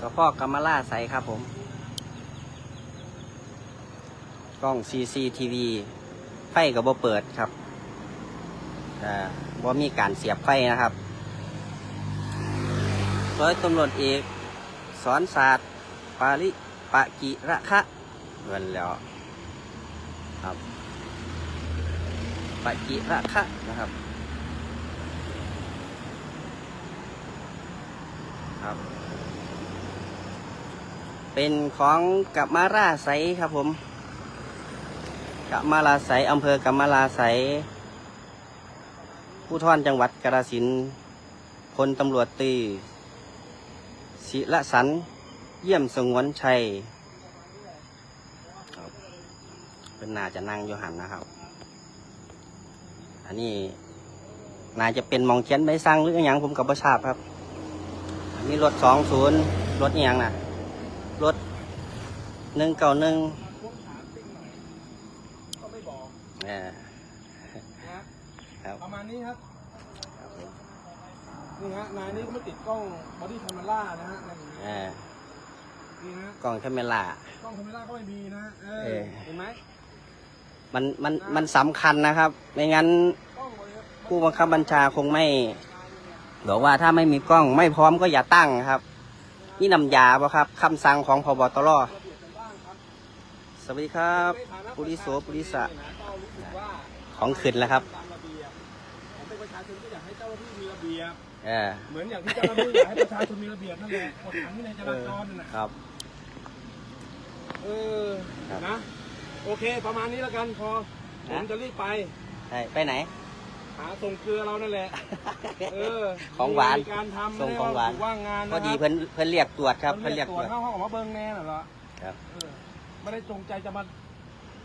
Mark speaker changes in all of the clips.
Speaker 1: สพกำมะล่าใสครับผม กล้อง CCTV ไฟกับบ่เปิดครับบ่มีการเสียบไฟนะครับร้อยตำรวจเอกสอนศาสตร์ ปาริปะกิระคะเงินแล้วครับปะกิระคะนะครับครับ เป็นของกัมมาราไสครับผมกัมมาลาไสอำเภอกัมมาลาไสผู้ท่อนจังหวัดกาสินพลตำรวจตีศิละสัน เยี่ยมสงวนชัยเป็นนาจะนั่งอยู่หันนะครับ อันนี้นาจะเป็นมองเขียนใบสั่งหรืออหยังผมกับประชาบครับ อันนี้รถสองศูนย์รถอหยังนะ รถหนึ่งเก้าหนึ่ง
Speaker 2: ก็ไม่บอก
Speaker 1: เออ
Speaker 2: นะฮะ
Speaker 1: ครับ
Speaker 2: ประมาณนี้ครับ
Speaker 1: ครับผม
Speaker 2: นี่ฮะนายนี่ก็ไม่ติดกล้องบอดี้คาเมล่านะฮะอะไรอย่างเงี้ย
Speaker 1: เออ
Speaker 2: นี่ฮะ
Speaker 1: กล้องแคมเมล่าก
Speaker 2: ล้องคาเมล่าก็ไม่มีนะฮะเอ
Speaker 1: เอ
Speaker 2: อ
Speaker 1: อ
Speaker 2: เห็นไหม
Speaker 1: มันมันมันสำคัญนะครับ ไม่งั้น
Speaker 2: กล้องเลยครับ
Speaker 1: ผู้บังคับบัญชาคงไม่บอกว่าถ้าไม่มีกล้องไม่พร้อมก็อย่าตั้งครับ นี่นำยาปะครับคำสั่งของพบตรสวัสดีครับปุริโสปุริสะ
Speaker 2: ก็รู้สึกว่า
Speaker 1: ของขึ้นแล้วครับ
Speaker 2: ตามระเบียบผมเป็นประชาชนก็อยากให้เจ้าหน้าที่มีระเบียบ
Speaker 1: เออ
Speaker 2: เหมือนอย่างที่เจ้าหน้าที่อยากให้ประชาชนมีระเบียบนั่นแหละกฎหมายวินัยจราจรนั่นน่ะ
Speaker 1: ครับ
Speaker 2: เออ
Speaker 1: ครับ
Speaker 2: นะ โอเค ประมาณนี้แล้วกันพอ ผมจะรีบไป
Speaker 1: ใช่ไปไหน
Speaker 2: หาส่งเกลือเรานั่นแหละ เออ
Speaker 1: ของหวาน
Speaker 2: มีการทำ
Speaker 1: ส่งของหวาน
Speaker 2: ไม่ได้ว่างงาน
Speaker 1: พอ
Speaker 2: นะ
Speaker 1: ดี
Speaker 2: ครับ
Speaker 1: เพิ่นเพิ่นเรียกตรวจครับ
Speaker 2: เพิ่
Speaker 1: เพิ่น
Speaker 2: น
Speaker 1: เรี
Speaker 2: เรี
Speaker 1: ย
Speaker 2: ย
Speaker 1: ก
Speaker 2: ก
Speaker 1: ต
Speaker 2: ต
Speaker 1: ร
Speaker 2: ร
Speaker 1: ว
Speaker 2: ว
Speaker 1: จ
Speaker 2: จเข้าห้องออกมาเบิ้งแน่น่ะเหรอ
Speaker 1: ครับ
Speaker 2: เออไม่ได้จงใจจะมา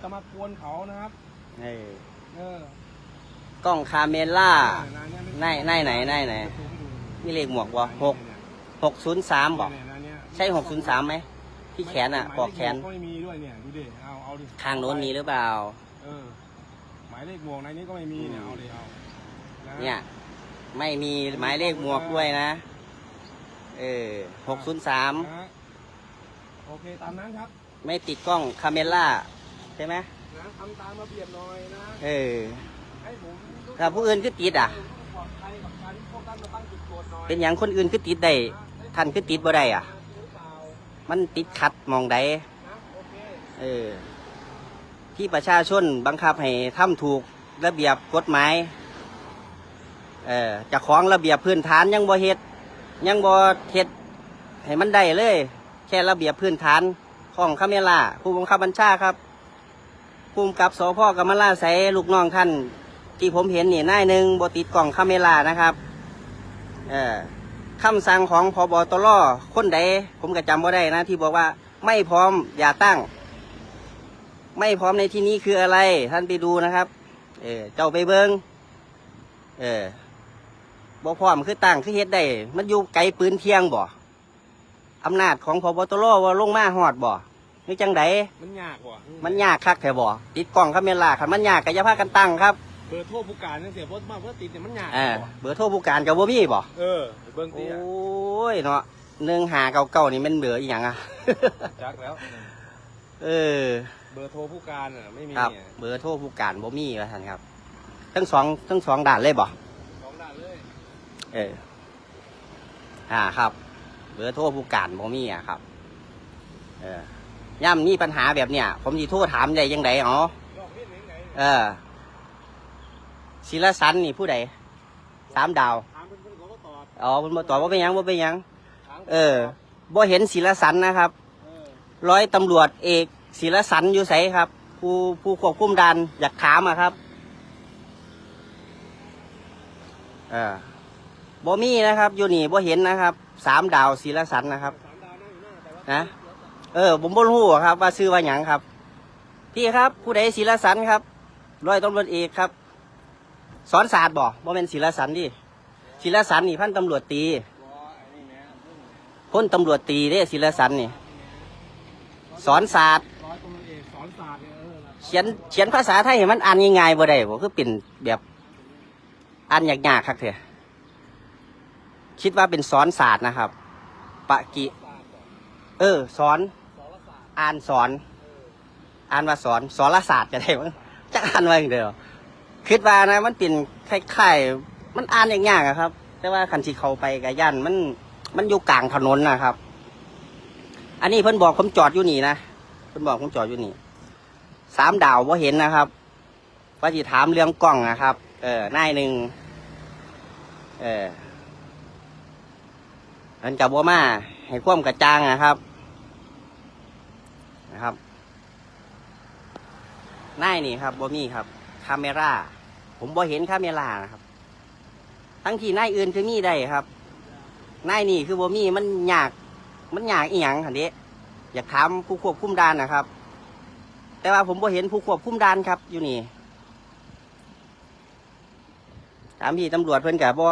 Speaker 2: จะมากวนเขานะครับ
Speaker 1: เออ
Speaker 2: เออก
Speaker 1: ล้องคาเมล่า
Speaker 2: นายเย
Speaker 1: ในในไหนในไหน นี่เลขหมวกบ่หกหกศูนย์สามบอก
Speaker 2: เนี่ยเนี่ยเนี่ย
Speaker 1: ใช่หกศูนย์สามไหมที่แขนอะปลอกแขน
Speaker 2: ก็ไม่มีด้วยเนี่ยดูดิเอาเอาดิ
Speaker 1: ข้างโน้นมีหรือเปล่า
Speaker 2: เออหมายเลขหมวกในนี้ก็ไม่มีเนี่ยเอาดิเอาะ
Speaker 1: เนี่ย ไม่มีหมายเลขหมวกด้วยนะ เออหกศูนย์สาม
Speaker 2: นะฮะโอเคตามนั้นครับ
Speaker 1: ไม่ติดกล้องคาเมล่าใช่ไหม
Speaker 2: นะทำตามระเบียบหน่อยนะ
Speaker 1: เออ
Speaker 2: ให้ผมรู้สึก
Speaker 1: ถ้าผู้อื่นคือติดอะ
Speaker 2: ปลอดภัยกับการที่พวกท่านมาตั้งจุดตรวจหน่อย
Speaker 1: เป็นอย่างคนอื่นคือติดได้ท่านคือติดบ่ได้อะ
Speaker 2: หรือเปล่า
Speaker 1: มันติดขัดมองใด
Speaker 2: นะโอเค
Speaker 1: เออ ที่ประชาชนบังคับให้ทำถูกระเบียบกฎหมาย เออจะของระเบียบพื้นฐานยังบ่เฮ็ดยังบ่เฮ็ดให้มันได้เลย แค่ระเบียบพื้นฐานของคาเมล่าผู้บังคับบัญชาครับภูมิกับสพกำมะลาใสลูกน้องท่านที่ผมเห็นนี่นายหนึ่งบติดกล่องคาเมล่านะครับเออคำสั่งของพอบอตรคนใดผมก็จำบ่ได้นะ ที่บอกว่าไม่พร้อมอย่าตั้ง ไม่พร้อมในที่นี้คืออะไร ท่านไปดูนะครับ เออเจ้าไปเบิงเออ บ่พร้อมคือตั้งคือเฮ็ดได้มันอยู่ไกลปืนเที่ยงบ่อำนาจของพบตรว่าลงมาฮอดบ่นี่จังได
Speaker 2: มันยากว่ะ
Speaker 1: มันยากคักแท้บ่ติดกล้องคาเมล่าคันมันยากก็อย่าพากันตั้งครับ
Speaker 2: เบอร์โทรผู้การนั่นเสียเพราะว่าเพื่อติดเนี่ยมันยาก
Speaker 1: เออ
Speaker 2: ว่ะ
Speaker 1: เบอร์โทรผู้การก็บ่มีบ่
Speaker 2: เออเบิ้ง
Speaker 1: โอ
Speaker 2: ตีอะ้
Speaker 1: ยเนาะหนึ่งหาเก่าๆนี่มันเบื่ออีหยังอะ
Speaker 2: จักแล้ว
Speaker 1: เออ
Speaker 2: เบอร์โทรผู้การอะไม่มี
Speaker 1: ครับ
Speaker 2: อะ
Speaker 1: เบอร์โทรผู้การบ่มีว่าท่านครับ ทั้งสองทั้งสองด่านเลยบ่
Speaker 2: สองด่านเลย
Speaker 1: เออ อ่าครับ เบอร์โทรผู้การบ่มีอะครับ เออย่ำมีปัญหาแบบเนี้ยผมสิโทรถามได้ยังไงอ๋อ
Speaker 2: ลอกเล่นไหน
Speaker 1: เออศิลสันนี่ผู้ใดสามดาว
Speaker 2: ถามเพื่อนๆเขาก็ตอบ
Speaker 1: อ๋อมันบ่ตอบว่าเป็นหยังว่าเป็นหยัง
Speaker 2: ถาม
Speaker 1: เออบ่เห็นศิลสันนะครับ
Speaker 2: เออ
Speaker 1: ร้อยตำรวจเอกศิลสันอยู่ไสครับ ผู้ผู้ควบคุมด่านอยากถามอะครับ เออ บ่มีนะครับ อยู่นี่บ่เห็นนะครับสามดาวศิลสันนะครับ
Speaker 2: สามดาวนั่งอยู่หน้าแต่ว่า
Speaker 1: นะเออ ผมบ่รู้ครับ ว่าซื้อว่าหยังครับ พี่ครับผู้ใดศิลสันครับร้อยตำรวจเอกครับ สอนศาสตร์บ่บ่เป็นศิลสันดิศิลสันนี่พันตำรวจตี
Speaker 2: พ้
Speaker 1: นตำรวจตีเด้ศิลสันนี่ สอนศาสตร์
Speaker 2: เชียเออ
Speaker 1: เขียนเขียนภาษาไทยให้มันอ่านง่ายๆบ่ได้บ่คือเป็นแบบอ่านยากๆครับเถอะ คิดว่าเป็นสอนศาสตร์นะครับ ปะกิ เออ สอน อ่านสอน
Speaker 2: อ่า
Speaker 1: นว่าสอน สอนศาสตร์จะได้มั้งจะอ่านว่าอย่างเดียวคิดว่านะ มันเป็นคล้ายๆ มันอ่านอย่างยากครับ แต่ว่าคันที่เขาไปกับยันมันมันอยู่กลางถนนนะครับ อันนี้เพิ่นบอกผมจอดอยู่นี่นะเพิ่นบอกผมจอดอยู่นี่สามดาวว่าเห็นนะครับว่าจะถามเรื่องกล้องนะครับ เออนายหนึ่งเออ มันกับว่ามาให้ความกระจางนะครับนะครับน่ายนี่ครับบ่มีครับคาเมราผมบ่เห็นคาเมรานะครับ ทั้งที่น่ายอื่นคือมีได้ครับน่ายนี่คือบ่มีมันยากมันยากอีหยังคันนี้อยากถามผู้ควบคุมด่านนะครับ แต่ว่าผมบ่เห็นผู้ควบคุมด่านครับ อยู่นี่ถามพี่ตำรวจเพิ่นกับบ่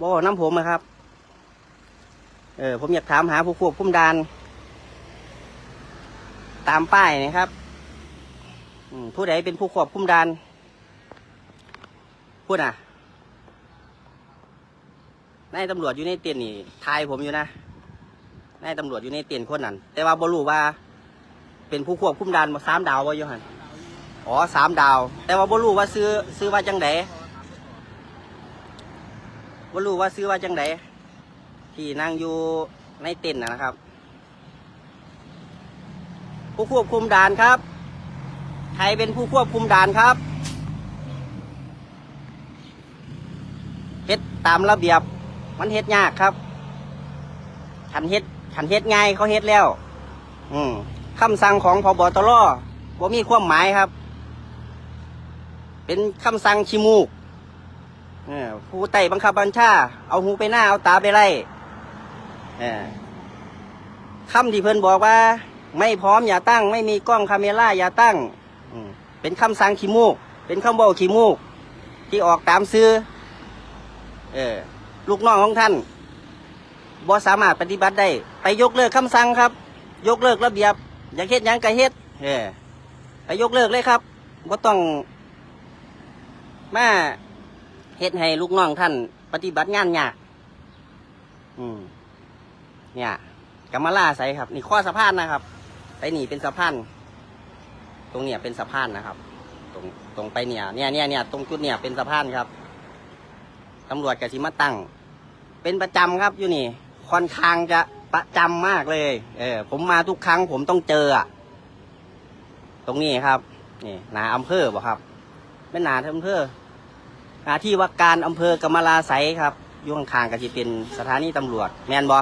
Speaker 1: บ่น้ำผมนะครับ เออผมอยากถามหาผู้ควบคุมด่าน ตามป้ายนะครับผู้ใดเป็นผู้ควบคุมด่านพูดอะนายตำรวจอยู่ในเตียนนี่ทายผมอยู่นะนายตำรวจอยู่ในเตียนคนนั้น แต่ว่าบรูว่า เป็นผู้ควบคุมด่านบ่สามดาวบ่อยู่หันอ๋อสามดาว แต่ว่าบรูว่าซื้อซื้อว่าจังไดบรูว่าซื้อว่าจังได ที่นั่งอยู่ในเต็นท์นะครับ ผู้ควบคุมด่านครับ ใครเป็นผู้ควบคุมด่านครับเฮ็ดตามระเบียบ มันเฮ็ดยากครับขันเฮ็ดขันเฮ็ดง่ายเขาเฮ็ดแล้ว อืมคำสั่งของพบตรบ่มีความหมายครับ เป็นคำสั่งชิมูกผู้ใต้บังคับบัญชา เอาหูไปหน้า เอาตาไปไล่ คำที่เพิ่นบอกว่า ไม่พร้อมอย่าตั้ง ไม่มีกล้องคาเมล่าอย่าตั้งเป็นคำสั่งขี้มูก เป็นคำบอกขี้มูก ที่ออกตามซื้อ เออ ลูกน้องของท่านบ่สามารถปฏิบัติได้ ไปยกเลิกคำสั่งครับ ยกเลิกระเบียบ อยาเฮ็ดยังก็เฮ็ดเออไปยกเลิกเลยครับบ่ต้องมาเฮ็ดให้ลูกน้องท่าน ปฏิบัติงานยากอืม เนี่ยกำมะลาใสครับ นี่ข้อสะพานนะครับไปหนีเป็นสะพานตรงเนี้ยเป็นสะพานนะครับ ตรงตรงไปเนี่ยเนี่ยเนี่ยเนี่ยตรงจุดเนี่ยเป็นสะพานครับตำรวจกสิมาตั้งเป็นประจำครับอยู่นี่ค่อนข้างจะประจำมากเลย เออ ผมมาทุกครั้งผมต้องเจออะตรงนี้ครับ นี่นาอำเภอบ่ครับเป็นนาอำเภอนาที่ว่าการอำเภอกำมะลาไสครับอยู่ข้างๆก็จะเป็นสถานีตำรวจ แมนบ่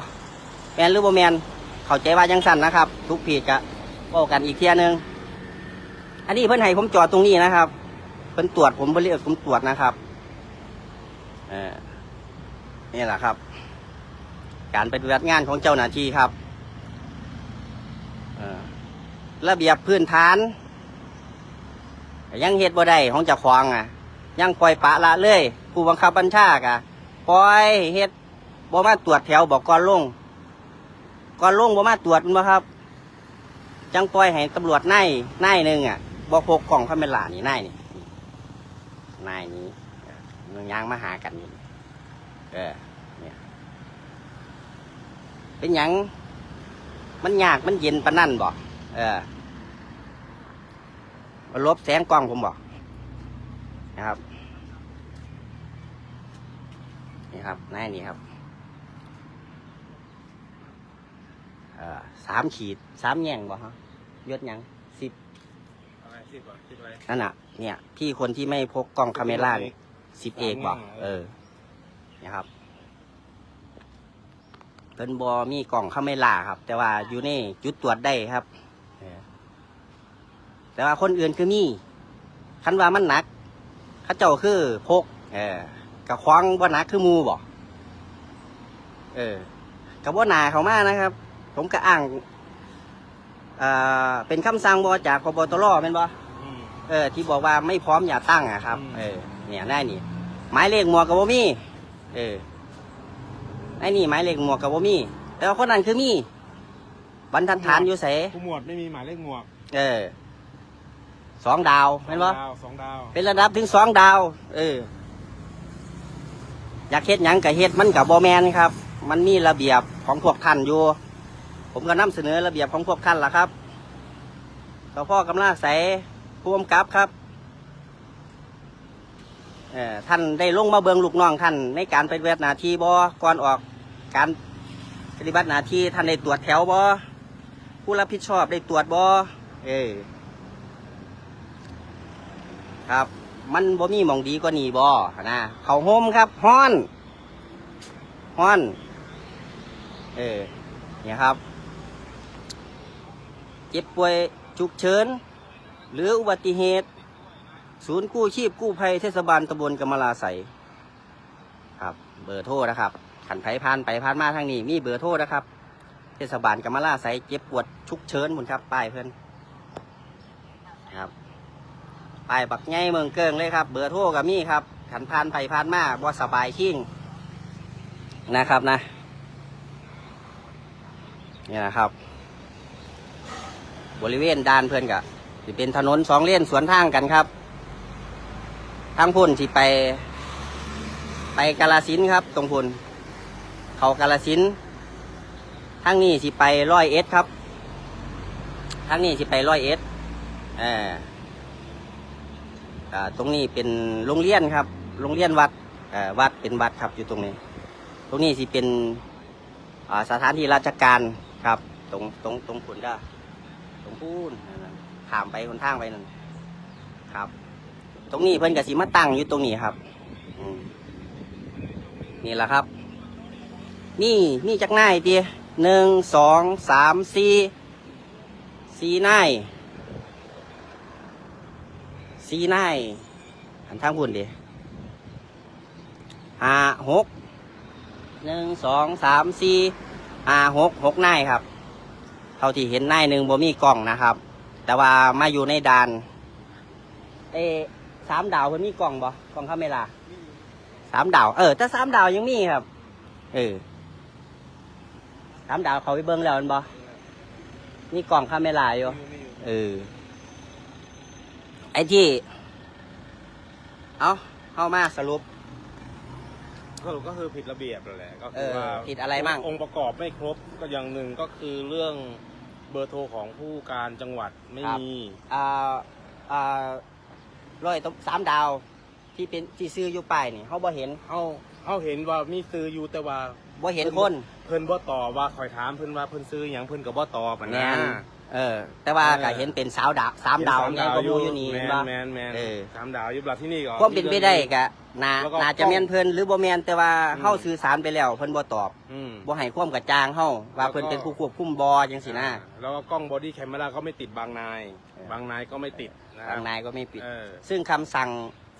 Speaker 1: แมนหรือบ่แมนเข้าใจว่าจังสั่นนะครับ ทุกเพจก็บอกกันอีกเที่ยนึง อันนี้เพิ่อนให้ผมจอดตรงนี้นะครับ เพิ่อนตรวจผมบ่เรียกผมตรวจนะครับเออนี่แหละครับ การปฏิบัติงานของเจ้าหน้าที่ครับระเบียบพื้นฐาน ยังเฮ็ดบ่ได้ของเจ้าของอะ ยังปล่อยปะละเลยผู้บังคับบัญชากะปล่อยเฮ็ดบ่มาตรวจแถวบอกก่อนลง ก่อนลงบ่มาตรวจม่นบ่ครับ จังปล่อยให้ตำรวจนายนายหนึ่งอะบ่พกกล่องคาเมล่านี่นายนี่นายนี้มันยางมาหากันนี่เออเนี่ยเป็นหยังมันยากมันเย็นปานนั่นบ่เออมาลบแสงกล้องผมบอกนะครับนี่ครับนายนี่ครับ เอ่อ สามขีดสามแง่งบ่ฮะยศหยังสิบ
Speaker 2: อะไรสิบอะสิบอะไร
Speaker 1: นั่นน่ะ เนี่ย พี่คนที่ไม่พกกล้องคาเมล่าเนี่ยสิบเอกบ่
Speaker 2: สามแง่ง
Speaker 1: เออเนี่ยครับเพิ่นบอมีกล่องคาเมล่าครับ แต่ว่าอยู่นี่จุดตรวจได้ครับเออแต่ว่าคนอื่นคือมีคันว่ามันหนักเข้าเจ้าคือพก เออกับควางบ่หนักคือหมูบ่เออกับว่านาเขามานะครับ ผมก็อ้างเอ่อเป็นคำสั่งบอจากพบตรเป็นบ่
Speaker 2: อืม
Speaker 1: เออ ที่บอกว่าไม่พร้อมอย่าตั้งอะครับ
Speaker 2: อืม
Speaker 1: เออ เนี่ยได้นี่หมายเลขหมวกกับบ่มี เออไอ้นี่หมายเลขหมวกกับบ่มี แต่ว่าคนนั้นคือมีบรรทัดฐานอยู่ใส
Speaker 2: ผู้หมวดไม่มีหมายเลขหมวก
Speaker 1: เออสองดาวเห็นบ่
Speaker 2: สองดาวสองดาว
Speaker 1: เป็นระดับถึงสองดาว เออ อยากเฮ็ดหยังกับเฮ็ดมันกับบ่แมนครับ มันมีระเบียบของพวกท่านอยู่ ผมก็นำเสนอระเบียบของพวกท่านล่ะครับสพ่อกำลังใสผู้กำกับครับเอ่อท่านได้ลงมาเบิงลูกน้องท่านในการปฏิบัติหน้าทีบ่ก่อนออกการปฏิบัติหน้าที่ท่านได้ตรวจแถวบ่ผู้รับผิดชอบได้ตรวจบ่เอครับ มันบ่มีมองดีกว่านีบ่นะเขาโฮมครับฮ้อนฮ้อน เออเนี่ยครับ เจ็บป่วยฉุกเฉิน หรืออุบัติเหตุ ศูนย์กู้ชีพกู้ภัยเทศบาลตำบลกำมะลาใสครับ เบอร์โทรนะครับขันไผผ่านไปผ่านมาทางนี้ มีเบอร์โทรนะครับ เทศบาลกำมะลาใสเจ็บปวดฉุกเฉินหมุนครับป้ายเพื่อนครับป้ายบักไงเมืองเกิงเลยครับ เบอร์โทรกับมีครับขันผ่านไปผ่านมาบ่สบายชิ่งนะครับนะนี่นะครับ บริเวณด้านเพื่อนกะจะเป็นถนนสองเลนสวนทางกันครับ ทางพุ่นที่ไป ไปกาลสินครับ ตรงพุ่นเขากาลสินทางนี้สิไปร้อยเอ็ดครับทางนี้สิไปร้อยเอ็ดอ่าตรงนี้เป็นโรงเรียนครับ โรงเรียนวัดวัดเป็นวัดครับอยู่ตรงนี้ ตรงนี้สิเป็นสถานที่ราชการครับ ตรงตรงตรงขุนก็ ตรงพูนข้ามไปคนทางไปนั่นครับ ตรงนี้เพิ่นกับสีมาตั้งอยู่ตรงนี้ครับนี่แหละครับ นี่นี่จักหนายเดียหนึ่งสองสามสี่สี่หนายสี่หนายหันทางพุ่นดิห้าหกหนึ่งสองสามสี่ห้าหกหกนายครับ ท่าที่เห็นนายหนึ่งบ่มีกล้องนะครับ แต่ว่ามาอยู่ในด่านเออสามดาวเพิ่นมีกล้องบ่กล้องคาเมล่าสามดาวเออแต่สามดาวยังมีครับ เออสามดาวเขาไปเบิ่งแล้วแมันบ่มีกล้องคาเมล่าอยู่เออไอ้ที่ เอาเข้ามาสรุป
Speaker 2: สรุปก็คือผิดระเบียบนั่นแหละก็
Speaker 1: เอ
Speaker 2: คือ
Speaker 1: อ
Speaker 2: ว่า
Speaker 1: ผิดอะไรมั่ง
Speaker 2: องค์ประกอบไม่ครบก็อย่างหนึ่งก็คือเรื่อง เบอร์โทรของผู้การจังหวัดไม่
Speaker 1: ครับ
Speaker 2: มี
Speaker 1: อ่าอ่าร้อยตบสามดาวที่เป็นที่ซื้ออยู่ป้ายนี่เขาบ่เห็น
Speaker 2: เขาเขาเห็นว่ามีซื้ออยู่แต่ว่า
Speaker 1: บ่เห็นคน
Speaker 2: เพิ่นบ่ตอบว่าคอยถามเพิ่นว่าเพิ่นซื้อหยังเพิ่นก็บ่ตอบอะ
Speaker 1: แม
Speaker 2: นะ
Speaker 1: นเออ แต่ว่า
Speaker 2: เออ
Speaker 1: ก็เห็นเป็นสาวดาวสามดาว
Speaker 2: เห็น
Speaker 1: ยังก็มูอยู่นี่
Speaker 2: แม
Speaker 1: เห็น
Speaker 2: น
Speaker 1: บ่
Speaker 2: แมนแมน
Speaker 1: เออ
Speaker 2: สามดาวอยู่บลัที่นี่ก็
Speaker 1: ความเป็นไปได้ก็ น่า
Speaker 2: แล้วก็
Speaker 1: น่าจะแม่นเพิ่นหรือบ่แม่นแต่ว่า
Speaker 2: อืม
Speaker 1: เฮาสื่อสารไปแล้วเพิ่นบ่ตอบ
Speaker 2: อืม
Speaker 1: บ่ให้ความกระจ่างเฮาว่า
Speaker 2: แล้วก็
Speaker 1: เพิ่นเป็นผู้ควบคุมบ่จังซี่นะ
Speaker 2: แล้วก็กล้องบอดี้แคมเมราก็ไม่ติดบางนาย
Speaker 1: เออ
Speaker 2: บางนายก็ไม่ติดนะครั
Speaker 1: ทา
Speaker 2: บ
Speaker 1: งนายก็ไม่ปิด
Speaker 2: เออ
Speaker 1: ซึ่งคำสั่ง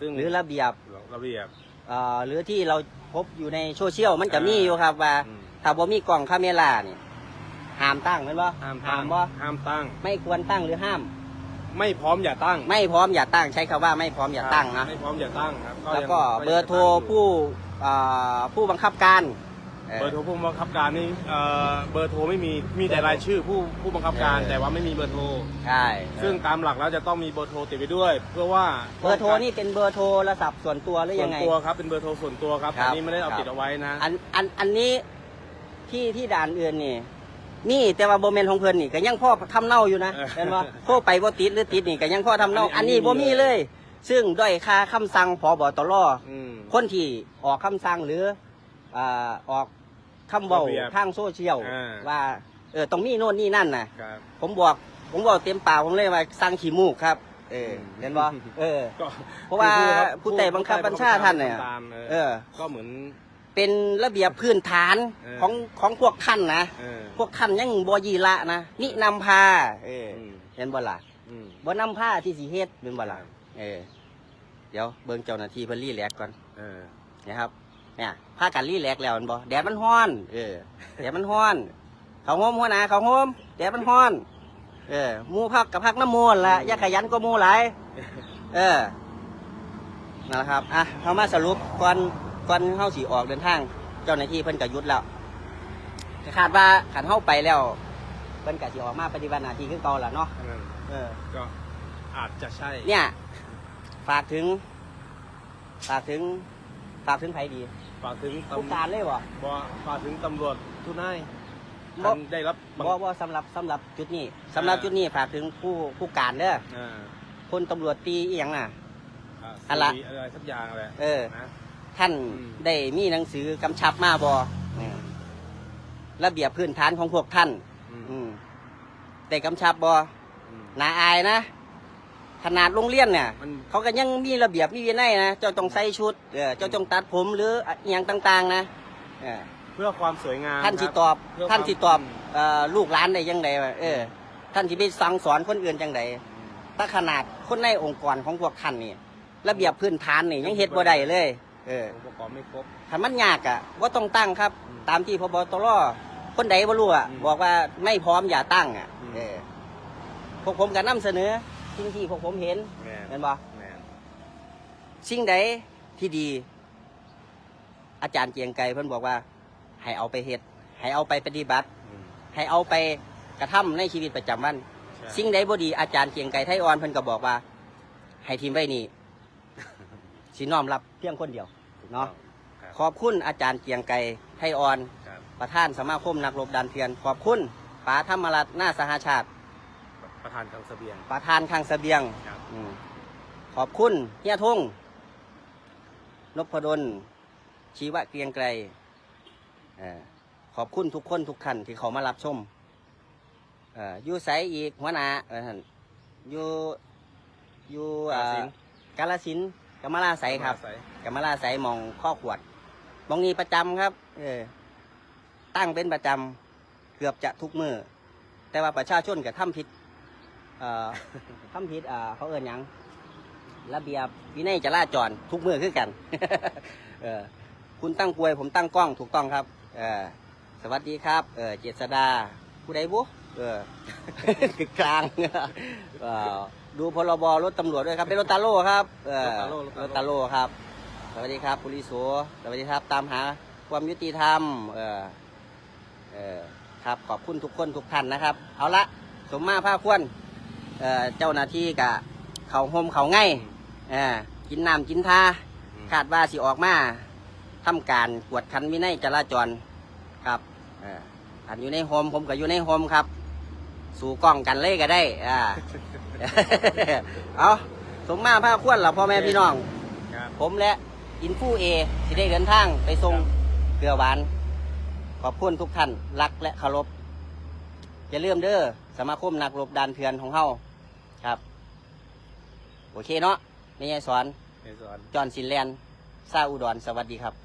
Speaker 2: ซึ่ง
Speaker 1: หรือระเบียบ
Speaker 2: ระเบียบ
Speaker 1: เอ่อหรือที่เราพบอยู่ในโซเชียลมันจะมีอยู่ครับว่า
Speaker 2: อืม
Speaker 1: ถ้าบ่มีกล้องคาเมล่านี่ห้ามตั้งแม่นบ่
Speaker 2: ห้าม
Speaker 1: ห้า
Speaker 2: ตั้
Speaker 1: ม
Speaker 2: ง
Speaker 1: บ่
Speaker 2: ห้ามตั้ง
Speaker 1: ไม่ควรตั้งหรือห้าม
Speaker 2: ไม่พร้อมอย่าตั้ง
Speaker 1: ไม่พร้อมอย่าตั้งใช้คำว่าไม่พร้อมอย่าตั้งนะ
Speaker 2: ไม่พร้อมอย่าตั้งครับ
Speaker 1: แล้วก็
Speaker 2: ยัง
Speaker 1: เบอร์โทรผู้อ่าผู้บังคับการเอ่อ
Speaker 2: เบอร์โทรผู้บังคับการนี่เอ่อเบอร์โทรไม่มีมีแต่รายชื่อผู้ผู้บังคับการ
Speaker 1: เออ
Speaker 2: แต่ว่าไม่มีเบอร์โทร
Speaker 1: ใช่
Speaker 2: ซึ่งตามหลักแล้วจะต้องมีเบอร์โทรติดไปด้วย เพื่อว่า
Speaker 1: เบอร์โทรนี่เป็นเบอร์โทรศัพท์ส่วนตัวหรือ
Speaker 2: ส่
Speaker 1: ยั
Speaker 2: วน
Speaker 1: งไง
Speaker 2: ตัวครับเป็นเบอร์โทรส่วนตัวครับ
Speaker 1: ครับ
Speaker 2: อันนี้ไม่ได้เอา
Speaker 1: ครับ
Speaker 2: ติดเอาไว้นะ
Speaker 1: อันอันอันนี้ที่ที่ด่านอื่นนี่ นี่แต่ว่าโบเมนของเพิ่นนี่ก็ยังพ่อทำเน่าอยู่นะ
Speaker 2: เออ
Speaker 1: เห็นว่าโทรไปบ่ติดหรือติดนี่ก็ยังพ่อทำเน่า
Speaker 2: อั
Speaker 1: อั
Speaker 2: น
Speaker 1: น
Speaker 2: นี้
Speaker 1: นี้บ่
Speaker 2: อันนี้
Speaker 1: มีเลย ซึ่งด้อยค่าคำสั่งพบตร
Speaker 2: อืม
Speaker 1: คนที่ออกคำสั่งหรืออ่าออกคำเว้า
Speaker 2: ระเบียบ
Speaker 1: ทางโซเชียล
Speaker 2: อ่า
Speaker 1: ว่าเออต้องมีโน่นนี่นั่นน่ะ
Speaker 2: ครับ
Speaker 1: ผมบอกผมบอกเต็มปากผมเลยว่าสั่งขี้มูกครับ เออ
Speaker 2: อืม
Speaker 1: เห็นบ่เออ
Speaker 2: ก็
Speaker 1: เพราะว่า
Speaker 2: คือครับ
Speaker 1: ผู้ใต้บังคับบัญชาท่านเนี่ย
Speaker 2: ตามเออ
Speaker 1: เออ
Speaker 2: ก็เหมือน
Speaker 1: เป็นระเบียบพื้นฐาน
Speaker 2: เออ
Speaker 1: ของของพวกท่านนะ
Speaker 2: เออ
Speaker 1: พวกท่านยังบ่ยีละนะนินำพาเอออ
Speaker 2: ม
Speaker 1: เห็นบ่ล่ะ
Speaker 2: อืม
Speaker 1: บ่นำพาที่สิเฮ็ดเป็นบ่ล่ะเออ เดี๋ยวเบิ่งเจ้าหน้าที่เพิ่นรีแลกซ์ก่อน
Speaker 2: เออ
Speaker 1: นะครับ เนี่ยพากันรีแลกซ์แล้วแมันบ่แดดมันร้อน เออแดดมันร้อน เขาโฮมหัวหน้าเขาโฮมแดดมันร้อน เออหมู่พักกับพักน้ำมูลละอย่าขยันก็มูหลายเออนั่นแหละครับอะเฮามาสรุปก่อน ก่อนเฮาสิออกเดินทาง เจ้าหน้าที่เพิ่นก็หยุดแล้วก็คาดว่าขันเฮาไปแล้วเพิ่นก็สิออกมาปฏิบัติหน้าที่คือเก่าล่ะเนาะ
Speaker 2: อันนั้น
Speaker 1: เออ
Speaker 2: ก็อาจจะใช่
Speaker 1: เนี่ย ฝากถึง ฝากถึง ฝากถึงไผดี
Speaker 2: ฝากถึง
Speaker 1: ผู้
Speaker 2: ตำ
Speaker 1: การเลยวะ
Speaker 2: บ่ฝากถึงตำรวจทุกนายท่านได้รับบัง
Speaker 1: บ่บ่สำหรับสำหรับจุดนี้สำหรับ
Speaker 2: อ่า
Speaker 1: จุดนี้ฝากถึงผู้ผู้การเด้อ
Speaker 2: อ่า
Speaker 1: พลตำรวจตีอีหยังน่ะ
Speaker 2: อ่า
Speaker 1: อะไร
Speaker 2: สุรีอะไรสักอย่างอะไร
Speaker 1: เออ
Speaker 2: นะ
Speaker 1: ท่าน
Speaker 2: อืม
Speaker 1: ได้มีหนังสือกำชับมาบ่ระเบียบพื้นฐานของพวกท่าน
Speaker 2: อืม
Speaker 1: อืมแต่กำชับบ่
Speaker 2: อืม
Speaker 1: น่าอายนะขนาดโรงเรียนเนี่ย
Speaker 2: มัน
Speaker 1: เขาก็ยังมีระเบียบมีวินัยนะเจ้าต้องใส่ชุดเออเจ้าต้องตัดผมหรืออหย่างต่าง ๆ นะเออ
Speaker 2: เพื่อความสวยงาม
Speaker 1: ท่านที่
Speaker 2: ครับ
Speaker 1: ตอบ
Speaker 2: เพื่อ
Speaker 1: ท่านที่ตอบ
Speaker 2: ความ
Speaker 1: เอ่อลูกหลานได้ยังไงวะเออ ท่านที่ไปสั่งสอนคนอื่นจังได
Speaker 2: อืม
Speaker 1: ถ้าขนาดคนในองค์กรของพวกท่านนี่ระเบียบพื้นฐานนี่ยังเฮ็ดบ่ได้เลย เออ
Speaker 2: องค์ประกอบไม่ครบ
Speaker 1: ถ้ามันยากอะว่าต้องตั้งครับ
Speaker 2: อืม
Speaker 1: ตามที่พบตรคนใดบ่รู้อะ
Speaker 2: อืม
Speaker 1: บอกว่าไม่พร้อมอย่าตั้งอะ
Speaker 2: อืม
Speaker 1: เออพวกผมก็นํเสนอสิ่งที่พวกผมเห็น
Speaker 2: แม่น
Speaker 1: เห็นบ่
Speaker 2: แม่น
Speaker 1: สิ่งใดที่ดี อาจารย์เกรียงไกรเพิ่นบอกว่า ให้เอาไปเฮ็ดให้เอาไปปฏิบัติ
Speaker 2: อืม
Speaker 1: ให้เอาไปกระทำในชีวิตประจำวัน
Speaker 2: ใช่
Speaker 1: สิ่งใดบ่ดีอาจารย์เกรียงไกรไทยอ่อนเพิ่นก็บอกว่า ให้ทีมไว้นี่ สิน้อมรับเพียงคนเดียวเนาะ
Speaker 2: ครับ
Speaker 1: ขอบคุณอาจารย์เกรียงไกรไทยอ่อน
Speaker 2: ครับ
Speaker 1: ประธานสมาคมนักรบดันเทียน ขอบคุณป๋าธรรมรัตน์หน้าสหชาติ
Speaker 2: ประธานทางเสบียง
Speaker 1: ประธานข้างเสบียง
Speaker 2: ครับ
Speaker 1: อืมขอบคุณเฮียทงนพดลชีวะเกรียงไกรเอ่อขอบคุณทุกคนทุกท่านที่เขามารับชมเอ่ออยู่ไสอีกหัวหน้าเออหั่นอยู่อยู่เอ่อกาลสินธุ์ กำมะลาไสครับ
Speaker 2: ใส
Speaker 1: กำมะลาไสหมองข้อขวดหมองนี้ประจำครับ เออ ตั้งเป็นประจำเกือบจะทุกมือแต่ว่าประชาชนกับทำผิด เอ่อทำผิดอ่าเขาเอินหยังระเบียบวินัยจราจรทุกมือคือกัน เออ คุณตั้งกลวย ผมตั้งกล้องถูกต้องครับ เออ สวัสดีครับ เออเจษดาผู้ใดบุเออ กลาง เออ ดูพรบรถตำรวจด้วยครับเป็นรถตาโล่ครับเออ
Speaker 2: รถตาโล่
Speaker 1: รถตาโล่ครับ สวัสดีครับปุริโสสวัสดีครับ ตามหาความยุติธรรม เออเออครับขอบคุณทุกคนทุกท่านนะครับ เอาละสมมาภาคควรเอ่อเจ้าหน้าที่กะเขาห่มเขาไง่ายเออกินน้ำกินทา
Speaker 2: อืม
Speaker 1: คาดว่าสิออกมาทำการกวดขันวินัยจราจรครับเอ่ออันอยู่ในโฮมผมก็อยู่ในโฮมครับ สู่กล้องกันเลยก็ได้ อ่า เอาสมมาภาคควรเหรอพ่อแม่พี่น้อง
Speaker 2: ครับ
Speaker 1: ผมและอินฟูเอสิได้เดินทางไปส่งเกลือหวาน ขอบคุณทุกท่าน รักและเคารพอย่าลืมเด้อสมาคมนักรบดานเถื่อนของเฮาครับ โอเคเนาะไม่ใช่สอน
Speaker 2: ในส่วน
Speaker 1: จอห์นสินแลนด์ซาอุดรสวัสดีครับ